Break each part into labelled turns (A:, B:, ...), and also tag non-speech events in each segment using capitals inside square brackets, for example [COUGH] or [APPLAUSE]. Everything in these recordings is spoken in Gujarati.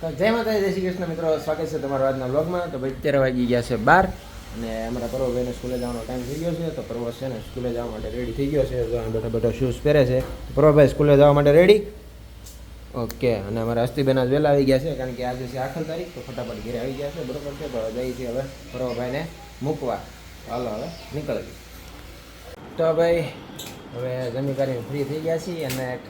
A: તો જય માતા જય શ્રી કૃષ્ણ મિત્રો, સ્વાગત છે તમારા આજના બ્લોગમાં તો ભાઈ, અત્યારે વાગી ગયા છે બાર અને અમારા પર્વભાઈને સ્કૂલે જવાનો ટાઈમ થઈ ગયો છે. તો પર્વ છે ને, સ્કૂલે જવા માટે રેડી થઈ ગયો છે. તો બેઠા બેઠા શૂઝ પહેરે છે. પર્વભાઈ સ્કૂલે જવા માટે રેડી ઓકે અને અમારા અસ્તિબેન આજ વહેલા આવી ગયા છે, કારણ કે આજે છે આખર તારીખ, તો ફટાફટ ઘરે આવી ગયા છે. બરોબર છે, તો જઈ છે હવે પર્વભાઈને મૂકવા. હાલો, હવે નીકળી તો ભાઈ, હવે જમી કરીને ફ્રી થઈ ગયા છીએ અને એક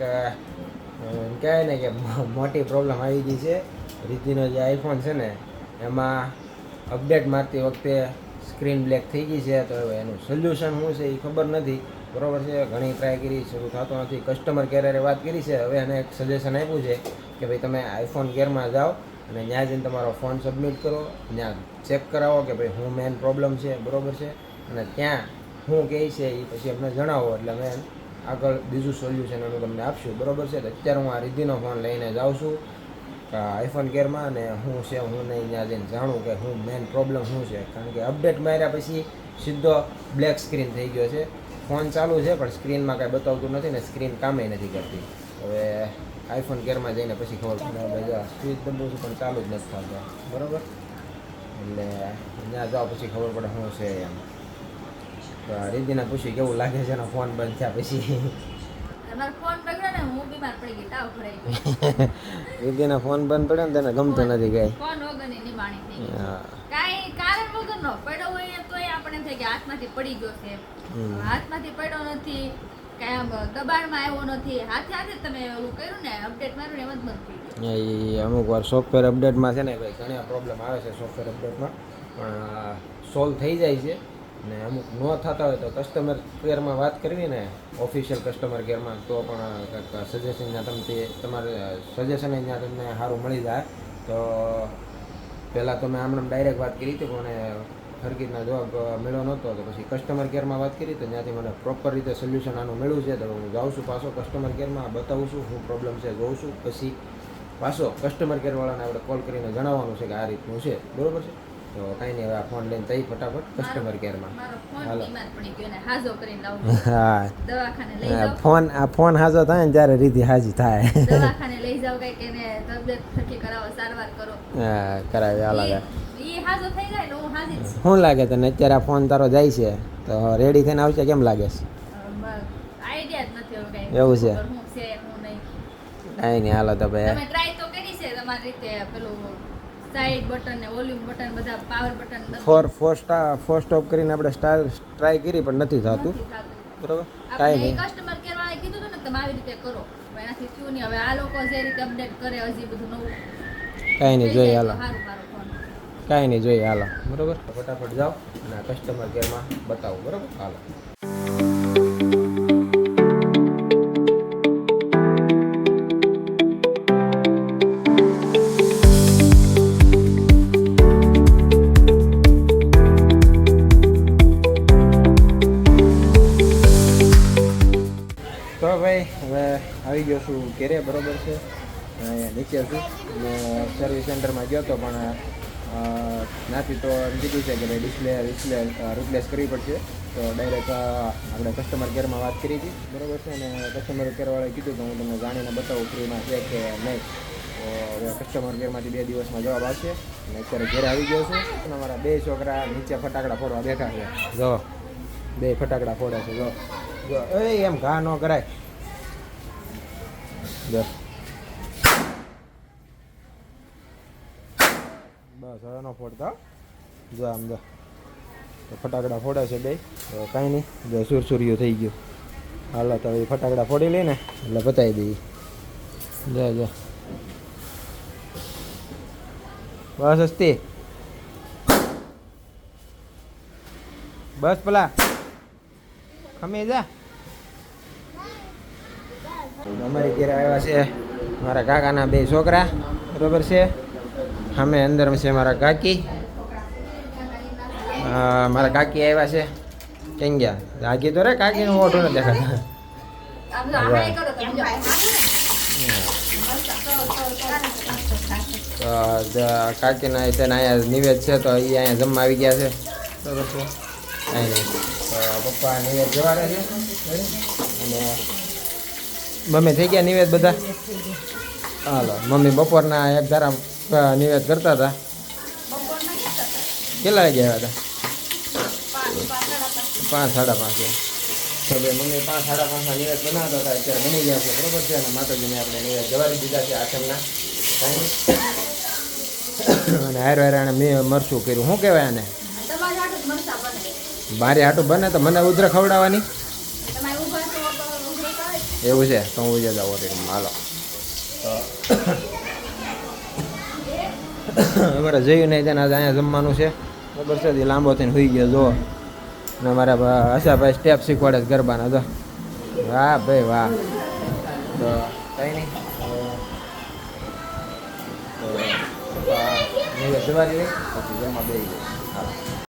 A: કહેવાય ને કે મોટી પ્રોબ્લેમ આવી ગઈ છે. રીતિનો જે આઈફોન છે ને, એમાં અપડેટ મારતી વખતે સ્ક્રીન બ્લેક થઈ ગઈ છે, તો એનું સોલ્યુશન શું છે એ ખબર નથી. બરાબર છે, ઘણી ટ્રાય કરી, શરૂ થતો નથી. કસ્ટમર કેરે વાત કરી છે, હવે એને એક સજેશન આપ્યું છે કે ભાઈ તમે આઈફોન કેરમાં જાઓ અને ત્યાં જઈને તમારો ફોન સબમિટ કરો ત્યાં ચેક કરાવો કે ભાઈ હું મેન પ્રોબ્લેમ છે, બરાબર છે. અને ત્યાં શું કહે છે એ પછી અમને જણાવો, એટલે અમે આગળ બીજું સોલ્યુશન અમે તમને આપશું. બરાબર છે, તો અત્યારે હું આ રીતિનો ફોન લઈને જાઉં છું. આઈફોન કેરમાં અને હું છે હું નહીં ત્યાં જઈને જાણું કે હું મેન પ્રોબ્લેમ શું છે? કારણ કે અપડેટ માર્યા પછી સીધો બ્લેક સ્ક્રીન થઈ ગયો છે. ફોન ચાલુ છે પણ સ્ક્રીનમાં કાંઈ બતાવતું નથી ને સ્ક્રીન કામે નથી કરતી. હવે આઈફોન કેરમાં જઈને પછી ખબર પડે સ્વિચ દબાવું છું પણ ચાલુ જ નથી થતા. બરાબર? એટલે ત્યાં જાઓ પછી ખબર પડે શું છે એમ. તો આ પૂછી કેવું લાગે છે એનો ફોન બંધ થયા પછી?
B: તમારો ફોન બગડ્યો ને હું બીમાર પડી ગઈ તાવ ભરાઈ [LAUGHS] ગઈ
A: ફોન બંધ પડ્યો ને તેને ગમતો નથી ગઈ
B: ફોન વગરની નિમાણી થઈ કાઈ કારણ કારણ વગરનો પડ્યો હોય તોય આપણે થઈ કે હાથમાંથી પડી ગયો છે. હાથમાંથી પડ્યો નથી કાંઈ આમ દબાણમાં આવ્યો નથી. હાથે હાથે તમે એવું કર્યું ને અપડેટ મારું ને એમ જ બંધ થઈ ગયું.
A: અમુક વાર સોફ્ટવેર અપડેટમાં છે ને ભાઈ ઘણા પ્રોબ્લેમ આવે છે સોફ્ટવેર અપડેટમાં પણ સોલ્વ થઈ જાય છે. ને અમુક ન થતા હોય તો કસ્ટમર કેરમાં વાત કરવી ને ઓફિશિયલ કસ્ટમર કેરમાં તો પણ કંઈક સજેશન ત્યાં તમને તમારે સજેશન ત્યાં તમને સારું મળી જાય. તો પહેલાં તો મેં આમણે ડાયરેક્ટ વાત કરી હતી, પણ ફરકીના જવાબ મળ્યો નહોતો. તો પછી કસ્ટમર કેરમાં વાત કરી તો ત્યાંથી મને પ્રોપર રીતે સોલ્યુશન આનું મળ્યું છે. તો હું જાઉં છું પાછો કસ્ટમર કેરમાં બતાવું છું શું પ્રોબ્લેમ છે, જોઉં છું. પછી પાછો કસ્ટમર કેરવાળાને આપણે કોલ કરીને જણાવવાનું છે કે આ રીતનું છે. બરાબર છે? તો કાંઈ નહીં હવે ફોન લઈને તઈ ફટાફટ કસ્ટમર કેરમાં હાલો. હા. ફોન આ ફોન હાજો થાય ને ત્યારે રીતિ હાજી થાય.
B: દવાખાને લઈ જાઓ કંઈક એને તબિયત સરખી કરાવો સારવાર કરો.
A: હા કરાવી હાલ. શું લાગે તને? અત્યારે આ ફોન તારો જાય છે? તો રેડી થઈને આવશે કેમ લાગે છે. એવું છે? કાંઈ નહીં હાલો તો ભાઈ.
B: ટ્રાય તો કરી છે તમારી રીતે પેલું સાઈડ બટન ને વોલ્યુમ બટન બધા power button
A: four four star four stop કરીને આપણે સ્ટાર ટ્રાય કરી પણ નથી થતું. બરોબર? કાંઈ નહીં.
B: કસ્ટમર કેર વાળાએ કીધું હતું ને તમે આવી રીતે કરો. પણ એનાથી થયું નહીં. હવે આ લોકો જે રીતે અપડેટ કરે હજી બધું નવું.
A: કાંઈ નહીં જોઈએ હાલો. કાંઈ નહીં જોઈએ હાલો. બરોબર? ફટાફટ જાઓ અને આ કસ્ટમર કેરમાં બતાવો. બરોબર? હાલો. આવી ગયો છું ઘેરે, બરાબર છે? નીચે છું. સર્વિસ સેન્ટરમાં ગયો હતો પણ નાથી તો એમ કીધું છે કે ભાઈ ડિસ્પ્લે ડિસ્પ્લે રિપ્લેસ કરવી પડશે. તો ડાયરેક્ટ આપણે કસ્ટમર કેરમાં વાત કરી હતી. બરોબર છે? અને કસ્ટમર કેરવાળાએ કીધું કે હું તમને જાણીને બતાવું ફ્રીમાં છે કે નહીં. તો હવે કસ્ટમર કેરમાંથી બે દિવસમાં જવાબ આવશે. અને અત્યારે ઘરે આવી ગયો છું. અને અમારા બે છોકરા નીચે ફટાકડા ફોડવા બેઠા છે. જો, બે ફટાકડા ફોડે છે, જો. જો, એ એમ ઘા ન કરાય. બસ, હવે ન ફોડતા. જો આમ, જો. ફટાકડા ફોડે છે બે. કાંઈ નહીં, જો સુરસુરિયો થઈ ગયું. હાલો, તો એ ફટાકડા ફોડી લઈને એટલે બતાવી દઈએ. જો જો. બસ હસ્તી બસ, પેલા. ખમી જા. અમારી ઘરે આવ્યા છે મારા કાકાના બે છોકરા, બરોબર છે? અમે અંદર છે મારા કાકી. મારા કાકી આવ્યા છે કેમ ગયા કાકી તો રે, કાકીનું મોઢું નથી દેખાતા કાકીના તેને અહીંયા નિવેદ છે તો એ અહીંયા જમવા આવી ગયા છે. બરોબર છે? અહીં પપ્પા નિવેદ જવાના છે. અને મમ્મી થઈ ગયા નિવેદ બધા? હાલો મમ્મી બપોરના એક ધારા નિવેદ કરતા હતા.
B: કેટલા
A: વાગે આવ્યા હતા?
B: પાંચ, સાડા પાંચ.
A: તો ભાઈ મમ્મી પાંચ સાડા પાંચના નિવેદ બનાવતા હતા અત્યારે બની ગયા છે બરોબર છે? અને માતાજીને આપણે નિવેદ જવારી દીધા છે આઠમના અને હાર હાર આણે મેં મરચું કર્યું. શું કહેવાય આને. મારી હાટું બને તો મને ઉધર ખવડાવવાની
B: તમારે ઊભા છો તો ઊભું કરે.
A: એવું છે તો હું જે જાઉં હોટેલ હાલો અમારે જયું નહીં તેને આજે અહીંયા જમવાનું છે ખબર છે લાંબો થઈને હોઈ ગયો જો અને અમારા આશાભાઈ સ્ટેપ શીખવાડે છે ગરબાના જો વાહ ભાઈ વાહ તો કંઈ નહીં દઈએ પછી જમવા બે જઈએ હાલો